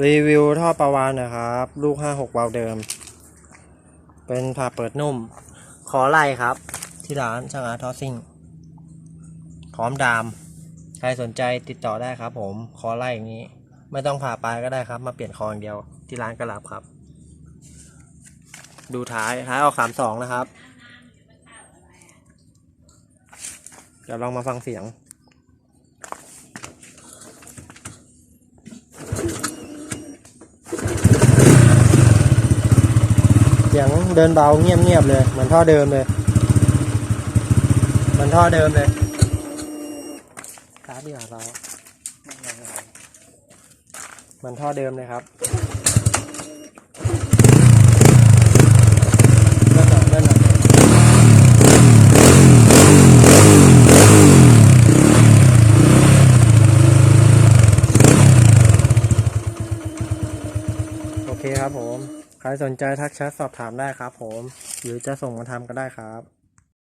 รีวิวท่อประวานนะครับ ลูกห้าหกวาล์วเดิม เป็นผ่าเปิดนุ่ม ขอไล่ครับ ที่ร้านช่างอาร์ทอซิ่งพร้อมดาม ใครสนใจติดต่อได้ครับผม ขอไล่อย่างนี้ ไม่ต้องผ่าปลายก็ได้ครับ มาเปลี่ยนคออย่างเดียว ที่ร้านกระลับครับ ดูท้ายท้ายออกสามสองนะครับ เดี๋ยวลองมาฟังเสียง ยงเดินเบาเงียบๆเลยเหมือนท่อเดิมเลยเหมือนท่อเดิมเลยสาร์ทดีกว่าเราเหมือนท่อเดิมเลยครับเล่นหน่อยเล่นหน่อยโอเคครับผม ใครสนใจทักแชทสอบถามได้ครับผม หรือจะส่งมาทำก็ได้ครับ